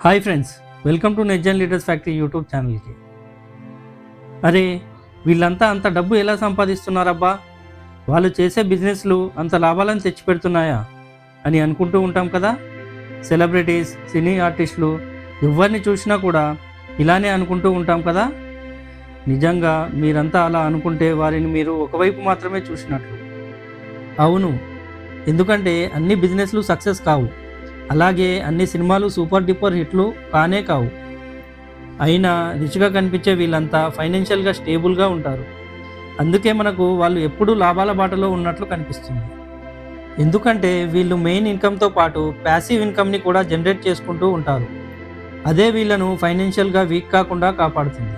Hi friends welcome to నెజ్జన్ leaders factory YouTube ఛానల్కి అరే వీళ్ళంతా అంత డబ్బు ఎలా సంపాదిస్తున్నారబ్బా? వాళ్ళు చేసే బిజినెస్లు అంత లాభాలను తెచ్చిపెడుతున్నాయా? అని అనుకుంటూ ఉంటాం కదా? సెలబ్రిటీస్ సినీ ఆర్టిస్టులు ఎవరిని చూసినా కూడా ఇలానే అనుకుంటూ ఉంటాం కదా? నిజంగా మీరంతా అలా అనుకుంటే వారిని మీరు ఒకవైపు మాత్రమే చూసినట్లు. అవును ఎందుకంటే అన్ని బిజినెస్లు సక్సెస్ కావు. అలాగే అన్ని సినిమాలు సూపర్ డూపర్ హిట్లు కానే కావు. అయినా రిచ్గా కనిపించే వీళ్ళంతా ఫైనాన్షియల్గా స్టేబుల్గా ఉంటారు. అందుకే మనకు వాళ్ళు ఎప్పుడూ లాభాల బాటలో ఉన్నట్లు కనిపిస్తుంది. ఎందుకంటే వీళ్ళు మెయిన్ ఇన్కమ్తో పాటు ప్యాసివ్ ఇన్కమ్ని కూడా జనరేట్ చేసుకుంటూ ఉంటారు. అదే వీళ్ళను ఫైనాన్షియల్గా వీక్ కాకుండా కాపాడుతుంది.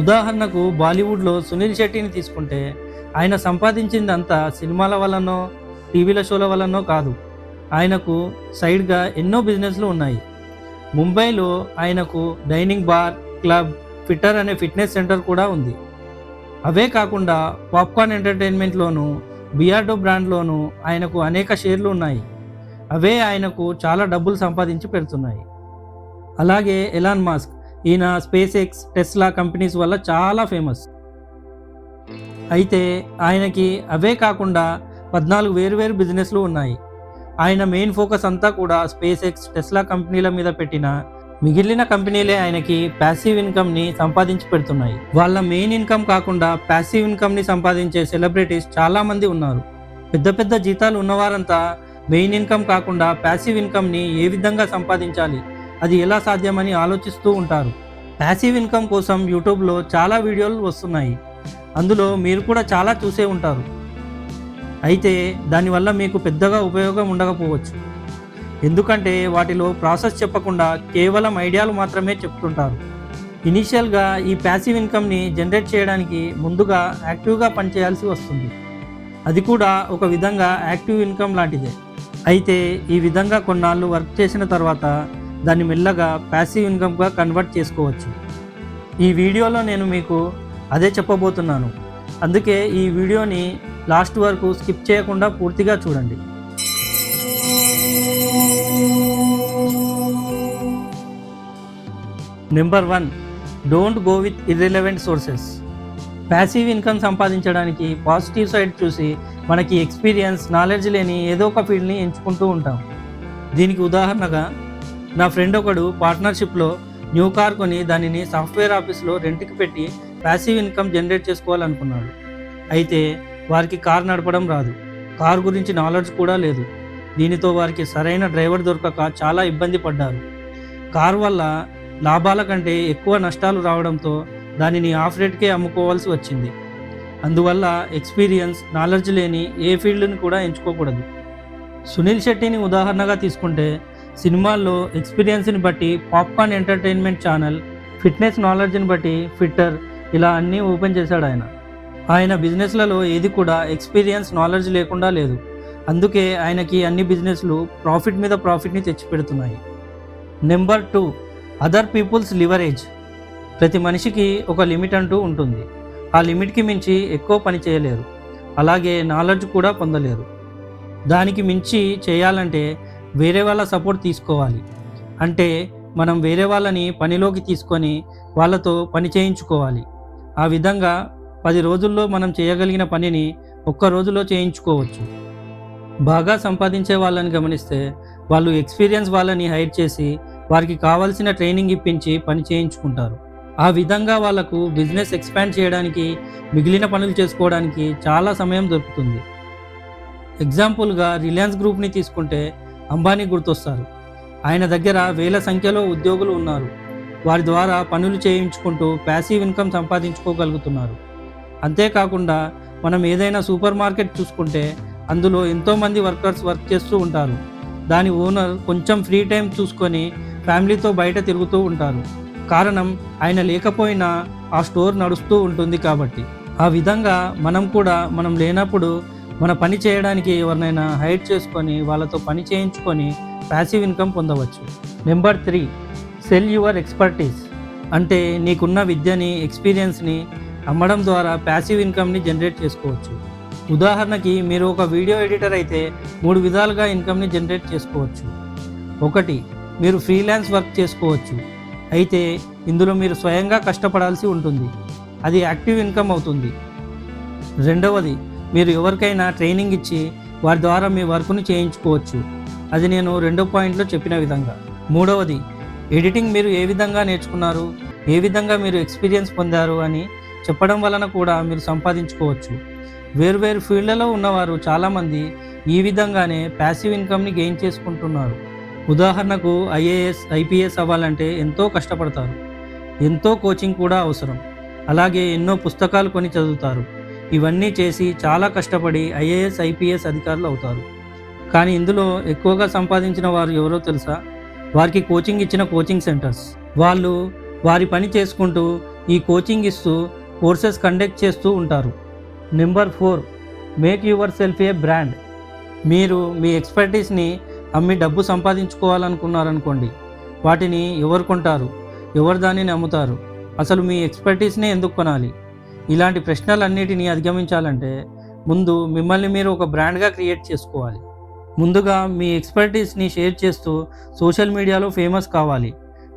ఉదాహరణకు బాలీవుడ్లో సునీల్ శెట్టిని తీసుకుంటే ఆయన సంపాదించిందంతా సినిమాల వల్లనో టీవీల షోల వల్లనో కాదు. ఆయనకు సైడ్గా ఎన్నో బిజినెస్లు ఉన్నాయి. ముంబైలో ఆయనకు డైనింగ్ బార్ క్లబ్ ఫిట్టర్ అనే ఫిట్నెస్ సెంటర్ కూడా ఉంది. అవే కాకుండా పాప్కార్న్ ఎంటర్టైన్మెంట్లోను బియార్డో బ్రాండ్లోను ఆయనకు అనేక షేర్లు ఉన్నాయి. అవే ఆయనకు చాలా డబ్బులు సంపాదించి పెడుతున్నాయి. అలాగే ఎలాన్ మాస్క్ ఈయన స్పేస్ ఎక్స్ టెస్లా కంపెనీస్ వల్ల చాలా ఫేమస్. అయితే ఆయనకి అవే కాకుండా పద్నాలుగు వేరు వేరు బిజినెస్లు ఉన్నాయి. ఆయన మెయిన్ ఫోకస్ అంతా కూడా స్పేస్ ఎక్స్ టెస్లా కంపెనీల మీద పెట్టిన మిగిలిన కంపెనీలే ఆయనకి ప్యాసివ్ ఇన్కమ్ని సంపాదించి పెడుతున్నాయి. వాళ్ళ మెయిన్ ఇన్కమ్ కాకుండా ప్యాసివ్ ఇన్కమ్ని సంపాదించే సెలబ్రిటీస్ చాలామంది ఉన్నారు. పెద్ద పెద్ద జీతాలు ఉన్నవారంతా మెయిన్ ఇన్కమ్ కాకుండా ప్యాసివ్ ఇన్కమ్ని ఏ విధంగా సంపాదించాలి అది ఎలా సాధ్యమని ఆలోచిస్తూ ఉంటారు. ప్యాసివ్ ఇన్కమ్ కోసం యూట్యూబ్లో చాలా వీడియోలు వస్తున్నాయి. అందులో మీరు కూడా చాలా చూసే ఉంటారు. అయితే దానివల్ల మీకు పెద్దగా ఉపయోగం ఉండకపోవచ్చు. ఎందుకంటే వాటిలో ప్రాసెస్ చెప్పకుండా కేవలం ఐడియాలు మాత్రమే చెప్తుంటారు. ఇనీషియల్గా ఈ ప్యాసివ్ ఇన్కమ్ని జనరేట్ చేయడానికి ముందుగా యాక్టివ్గా పనిచేయాల్సి వస్తుంది. అది కూడా ఒక విధంగా యాక్టివ్ ఇన్కమ్ లాంటిదే. అయితే ఈ విధంగా కొన్నాళ్ళు వర్క్ చేసిన తర్వాత దాన్ని మెల్లగా ప్యాసివ్ ఇన్కమ్గా కన్వర్ట్ చేసుకోవచ్చు. ఈ వీడియోలో నేను మీకు అదే చెప్పబోతున్నాను. అందుకే ఈ వీడియోని లాస్ట్ వరకు స్కిప్ చేయకుండా పూర్తిగా చూడండి. Number one don't go with irrelevant sources passive income సంపాదించడానికి పాజిటివ్ సైడ్ చూసి మనకి ఎక్స్పీరియన్స్ నాలెడ్జ్ లేని ఏదో ఒక ఫీల్డ్ని ఎంచుకుంటూ ఉంటాం. దీనికి ఉదాహరణగా నా ఫ్రెండ్ ఒకడు పార్ట్నర్షిప్లో న్యూ కార్ కొని దానిని సాఫ్ట్వేర్ ఆఫీస్లో రెంట్కి పెట్టి ప్యాసివ్ ఇన్కమ్ జనరేట్ చేసుకోవాలనుకున్నాడు. అయితే వారికి కారు నడపడం రాదు. కార్ గురించి నాలెడ్జ్ కూడా లేదు. దీనితో వారికి సరైన డ్రైవర్ దొరకక చాలా ఇబ్బంది పడ్డారు. కార్ వల్ల లాభాల కంటే ఎక్కువ నష్టాలు రావడంతో దానిని ఆఫ్ రేట్కే అమ్ముకోవాల్సి వచ్చింది. అందువల్ల ఎక్స్పీరియన్స్ నాలెడ్జ్ లేని ఏ ఫీల్డ్ని కూడా ఎంచుకోకూడదు. సునీల్ శెట్టిని ఉదాహరణగా తీసుకుంటే సినిమాల్లో ఎక్స్పీరియన్స్ని బట్టి పాప్కార్న్ ఎంటర్టైన్మెంట్ ఛానల్ ఫిట్నెస్ నాలెడ్జ్ని బట్టి ఫిట్టర్ ఇలా అన్నీ ఓపెన్ చేశాడు ఆయన. ఆయన బిజినెస్లలో ఏది కూడా ఎక్స్పీరియన్స్ నాలెడ్జ్ లేకుండా లేదు. అందుకే ఆయనకి అన్ని బిజినెస్లు ప్రాఫిట్ మీద ప్రాఫిట్ని తెచ్చిపెడుతున్నాయి. Number two other peoples leverage. ప్రతి మనిషికి ఒక లిమిట్ అంటూ ఉంటుంది. ఆ లిమిట్కి మించి ఎక్కువ పని చేయలేరు. అలాగే నాలెడ్జ్ కూడా పొందలేరు. దానికి మించి చేయాలంటే వేరే వాళ్ళ సపోర్ట్ తీసుకోవాలి. అంటే మనం వేరే వాళ్ళని పనిలోకి తీసుకొని వాళ్ళతో పని చేయించుకోవాలి. ఆ విధంగా పది రోజుల్లో మనం చేయగలిగిన పనిని ఒక్క రోజులో చేయించుకోవచ్చు. బాగా సంపాదించే వాళ్ళని గమనిస్తే వాళ్ళు ఎక్స్పీరియన్స్ వాళ్ళని హైర్ చేసి వారికి కావాల్సిన ట్రైనింగ్ ఇప్పించి పని చేయించుకుంటారు. ఆ విధంగా వాళ్ళకు బిజినెస్ ఎక్స్పాండ్ చేయడానికి మిగిలిన పనులు చేసుకోవడానికి చాలా సమయం దొరుకుతుంది. ఎగ్జాంపుల్గా రిలయన్స్ గ్రూప్ని తీసుకుంటే అంబానీ గుర్తొస్తారు. ఆయన దగ్గర వేల సంఖ్యలో ఉద్యోగులు ఉన్నారు. వారి ద్వారా పనులు చేయించుకుంటూ ప్యాసివ్ ఇన్కమ్ సంపాదించుకోగలుగుతున్నారు. అంతేకాకుండా మనం ఏదైనా సూపర్ మార్కెట్ చూసుకుంటే అందులో ఎంతోమంది వర్కర్స్ వర్క్ చేస్తూ ఉంటారు. దాని ఓనర్ కొంచెం ఫ్రీ టైం చూసుకొని ఫ్యామిలీతో బయట తిరుగుతూ ఉంటారు. కారణం ఆయన లేకపోయినా ఆ స్టోర్ నడుస్తూ ఉంటుంది కాబట్టి. ఆ విధంగా మనం కూడా మనం లేనప్పుడు మన పని చేయడానికి ఎవరినైనా హైర్ చేసుకొని వాళ్ళతో పని చేయించుకొని ప్యాసివ్ ఇన్కమ్ పొందవచ్చు. Number three sell your expertise. అంటే నీకున్న విద్యని ఎక్స్పీరియన్స్ని అమ్మడం ద్వారా ప్యాసివ్ ఇన్కమ్ని జనరేట్ చేసుకోవచ్చు. ఉదాహరణకి మీరు ఒక వీడియో ఎడిటర్ అయితే మూడు విధాలుగా ఇన్కమ్ని జనరేట్ చేసుకోవచ్చు. ఒకటి మీరు ఫ్రీలాన్స్ వర్క్ చేసుకోవచ్చు. అయితే ఇందులో మీరు స్వయంగా కష్టపడాల్సి ఉంటుంది. అది యాక్టివ్ ఇన్కమ్ అవుతుంది. రెండవది మీరు ఎవరికైనా ట్రైనింగ్ ఇచ్చి వారి ద్వారా మీ వర్క్ను చేయించుకోవచ్చు. అది నేను రెండో పాయింట్లో చెప్పిన విధంగా. మూడవది ఎడిటింగ్ మీరు ఏ విధంగా నేర్చుకున్నారు? ఏ విధంగా మీరు ఎక్స్పీరియన్స్ పొందారు? అని చెప్పడం వలన కూడా మీరు సంపాదించుకోవచ్చు. వేర్వేరు ఫీల్డ్లలో ఉన్నవారు చాలామంది ఈ విధంగానే ప్యాసివ్ ఇన్కమ్ని గెయిన్ చేసుకుంటున్నారు. ఉదాహరణకు ఐఏఎస్ ఐపీఎస్ అవ్వాలంటే ఎంతో కష్టపడతారు. ఎంతో కోచింగ్ కూడా అవసరం. అలాగే ఎన్నో పుస్తకాలు కొని చదువుతారు. ఇవన్నీ చేసి చాలా కష్టపడి ఐఏఎస్ ఐపీఎస్ అధికారులు అవుతారు. కానీ ఇందులో ఎక్కువగా సంపాదించిన వారు ఎవరో తెలుసా? వారికి కోచింగ్ ఇచ్చిన కోచింగ్ సెంటర్స్ వాళ్ళు వారి పని చేసుకుంటూ ఈ కోచింగ్ ఇస్తూ కోర్సెస్ కండక్ట్ చేస్తూ ఉంటారు. Number four make yourself a brand. మీరు మీ ఎక్స్పర్టీస్ని అమ్మి డబ్బు సంపాదించుకోవాలనుకున్నారనుకోండి వాటిని ఎవరు కొంటారు ఎవరు దానిని అమ్ముతారు అసలు మీ ఎక్స్పర్టీస్నే ఎందుకు కొనాలి? ఇలాంటి ప్రశ్నలన్నిటినీ అధిగమించాలంటే ముందు మిమ్మల్ని మీరు ఒక బ్రాండ్గా క్రియేట్ చేసుకోవాలి. ముందుగా మీ ఎక్స్పర్టీస్ని షేర్ చేస్తూ సోషల్ మీడియాలో ఫేమస్ కావాలి.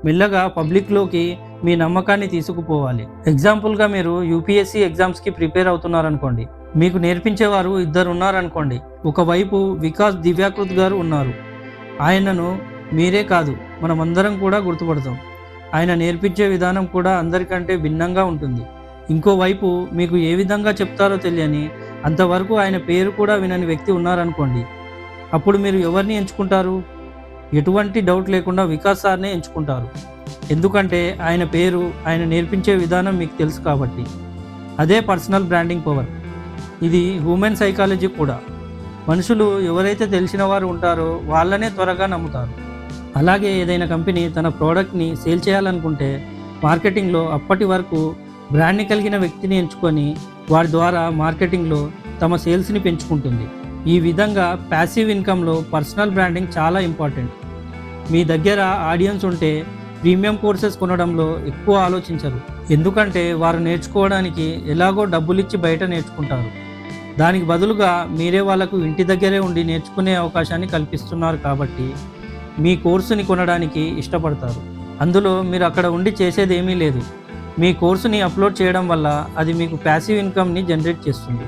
మెల్లగా పబ్లిక్లోకి మీ నమ్మకాన్ని తీసుకుపోవాలి. ఎగ్జాంపుల్గా మీరు యూపీఎస్సీ ఎగ్జామ్స్కి ప్రిపేర్ అవుతున్నారనుకోండి. మీకు నేర్పించేవారు ఇద్దరు ఉన్నారనుకోండి. ఒకవైపు వికాస్ దివ్యాకృత్ గారు ఉన్నారు. ఆయనను మీరే కాదు మనమందరం కూడా గుర్తుపడతాం. ఆయన నేర్పించే విధానం కూడా అందరికంటే భిన్నంగా ఉంటుంది. ఇంకోవైపు మీకు ఏ విధంగా చెప్తారో తెలియని అంతవరకు ఆయన పేరు కూడా వినని వ్యక్తి ఉన్నారనుకోండి. అప్పుడు మీరు ఎవరిని ఎంచుకుంటారు? ఎటువంటి డౌట్ లేకుండా వికాస్ సార్నే ఎంచుకుంటారు. ఎందుకంటే ఆయన పేరు ఆయన నేర్పించే విధానం మీకు తెలుసు కాబట్టి. అదే పర్సనల్ బ్రాండింగ్ పవర్. ఇది హ్యూమన్ సైకాలజీ కూడా. మనుషులు ఎవరైతే తెలిసిన వారు ఉంటారో వాళ్ళనే త్వరగా నమ్ముతారు. అలాగే ఏదైనా కంపెనీ తన ప్రోడక్ట్ని సేల్ చేయాలనుకుంటే మార్కెటింగ్లో అప్పటి వరకు బ్రాండ్ని కలిగిన వ్యక్తిని ఎంచుకొని వారి ద్వారా మార్కెటింగ్లో తమ సేల్స్ని పెంచుకుంటుంది. ఈ విధంగా ప్యాసివ్ ఇన్కంలో పర్సనల్ బ్రాండింగ్ చాలా ఇంపార్టెంట్. మీ దగ్గర ఆడియన్స్ ఉంటే ప్రీమియం కోర్సెస్ కొనడంలో ఎక్కువ ఆలోచించరు. ఎందుకంటే వారు నేర్చుకోవడానికి ఎలాగో డబ్బులిచ్చి బయట నేర్చుకుంటారు. దానికి బదులుగా మీరే వాళ్ళకు ఇంటి దగ్గరే ఉండి నేర్చుకునే అవకాశాన్ని కల్పిస్తున్నారు కాబట్టి మీ కోర్సుని కొనడానికి ఇష్టపడతారు. అందులో మీరు అక్కడ ఉండి చేసేది ఏమీ లేదు. మీ కోర్సుని అప్లోడ్ చేయడం వల్ల అది మీకు ప్యాసివ్ ఇన్కమ్ని జనరేట్ చేస్తుంది.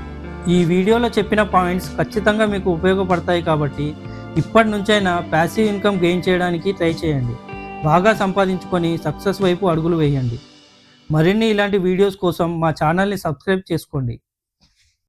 ఈ వీడియోలో చెప్పిన పాయింట్స్ ఖచ్చితంగా మీకు ఉపయోగపడతాయి కాబట్టి ఇప్పటి నుంచైనా ప్యాసివ్ ఇన్కమ్ గెయిన్ చేయడానికి ట్రై చేయండి. బాగా సంపాదించుకొని సక్సెస్ వైపు అడుగులు వేయండి. మరిన్ని ఇలాంటి వీడియోస్ కోసం మా ఛానల్ని సబ్స్క్రైబ్ చేసుకోండి.